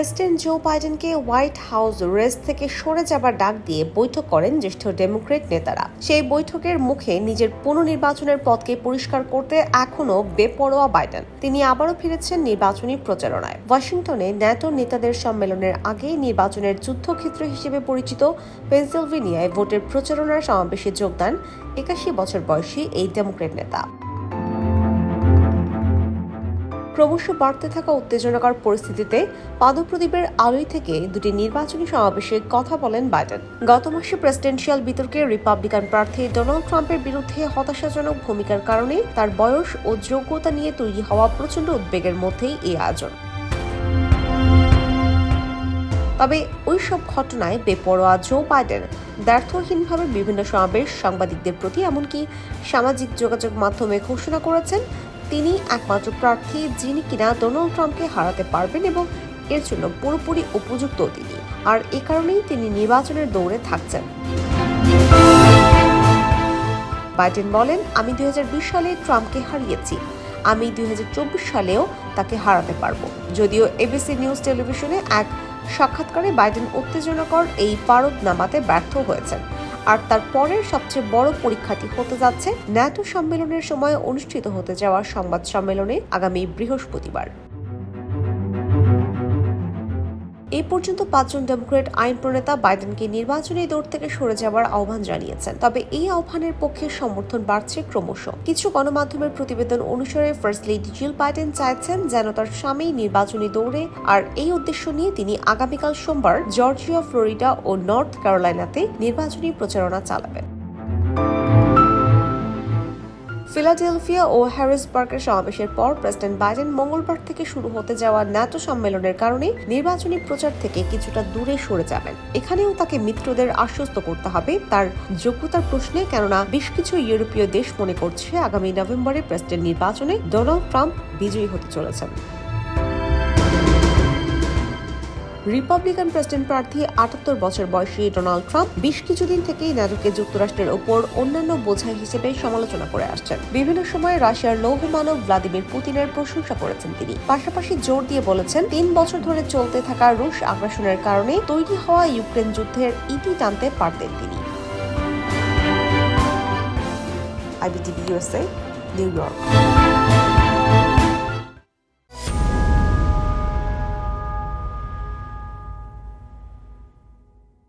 President Joe বাইডেনকে White House race থেকে সরে যাবার ডাক দিয়ে বৈঠক করেন জ্যেষ্ঠ ডেমোক্রেট নেতারা। সেই বৈঠকের মুখে নিজের পুনর্নির্বাচনের পথকে পরিষ্কার করতে এখনও বেপরোয়া বাইডেন। তিনি আবারও ফিরেছেন নির্বাচনী প্রচারণায়। ওয়াশিংটনে ন্যাটো নেতাদের সম্মেলনের আগে নির্বাচনের যুদ্ধক্ষেত্র হিসেবে পরিচিত পেনসিলভেনিয়ায় ভোটের প্রচারণার সমাবেশে যোগদান একাশি বছর বয়সী এই ডেমোক্রেট নেতা। ক্রমশ বাড়তে থাকা উত্তেজনাকর পরিস্থিতিতে পাদপ্রদীপের আলোয় থেকে দুটি নির্বাচনী সমাবেশে কথা বলেন বাইডেন। গত মাসে প্রেসিডেন্সিয়াল বিতর্কে রিপাবলিকান প্রার্থী ডোনাল্ড ট্রাম্পের বিরুদ্ধে হতাশাজনক ভূমিকার কারণে তার বয়স ও যোগ্যতা নিয়ে তৈরি হওয়া প্রচণ্ড উদ্বেগের মধ্যেই এই আয়োজন। তবে ওই সব ঘটনায় বেপরোয়া জো বাইডেন দ্ব্যর্থহীনভাবে বিভিন্ন সমাবেশ সাংবাদিকদের প্রতি, এমনকি সামাজিক যোগাযোগ মাধ্যমে ঘোষণা করেছেন তিনি একমাত্র প্রার্থী যিনি কিনা ডোনাল্ড ট্রাম্পকে হারাতে পারবেন এবং এর জন্য পুরোপুরি উপযুক্ত তিনি। আর এ কারণেই তিনি নির্বাচনের দৌড়ে থাকছেন। বাইডেন বলেন, আমি দুই হাজার বিশ সালে ট্রাম্পকে হারিয়েছি। আমি দুই হাজার চব্বিশ সালেও তাকে হারাতে পারব। যদিও এবিসি নিউজ টেলিভিশনে এক সাক্ষাৎকারে বাইডেন উত্তেজনাকর এই পারদ নামাতে ব্যর্থ হয়েছেন। আর তার পরের সবচেয়ে বড় পরীক্ষাটি হতে যাচ্ছে ন্যাটো সম্মেলনের সময় অনুষ্ঠিত হতে যাওয়া সংবাদ সম্মেলনে আগামী বৃহস্পতিবার। এই পর্যন্ত পাঁচজন ডেমোক্রেট আইন প্রণেতা বাইডেনকে নির্বাচনী দৌড় থেকে সরে যাওয়ার আহ্বান জানিয়েছেন। তবে এই আহ্বানের পক্ষে সমর্থন বাড়ছে ক্রমশ। কিছু গণমাধ্যমের প্রতিবেদন অনুসারে ফার্স্ট লেডি জিল বাইডেন চাইছেন যেন তার স্বামী নির্বাচনী দৌড়ে, আর এই উদ্দেশ্য নিয়ে তিনি আগামীকাল সোমবার জর্জিয়া, ফ্লোরিডা ও নর্থ ক্যারোলাইনাতে নির্বাচনী প্রচারণা চালাবেন। ফিলাডেলফিয়া ও হ্যারিসবার্গের সমাবেশের পর প্রেসিডেন্ট বাইডেন মঙ্গলবার থেকে শুরু হতে যাওয়া ন্যাটো সম্মেলনের কারণে নির্বাচনী প্রচার থেকে কিছুটা দূরে সরে যাবেন। এখানেও তাকে মিত্রদের আশ্বস্ত করতে হবে তার যোগ্যতার প্রশ্নে, কেননা বেশ কিছু ইউরোপীয় দেশ মনে করছে আগামী নভেম্বরে প্রেসিডেন্ট নির্বাচনে ডোনাল্ড ট্রাম্প বিজয়ী হতে চলেছেন। রিপাবলিকান প্রেসিডেন্ট প্রার্থী আটাত্তর বছর বয়সী ডোনাল্ড ট্রাম্প বেশ কিছুদিন থেকেই ন্যাটোকে যুক্তরাষ্ট্রের ওপর অন্যান্য বোঝাই হিসেবে সমালোচনা করে আসছেন। বিভিন্ন সময় রাশিয়ার লৌহ মানব ভ্লাদিমির পুতিনের প্রশংসা করেছেন তিনি। পাশাপাশি জোর দিয়ে বলেছেন, তিন বছর ধরে চলতে থাকা রুশ আগ্রাসনের কারণে তৈরি হওয়া ইউক্রেন যুদ্ধের ইতি টানতে পারতেন তিনি। IBTV USA new York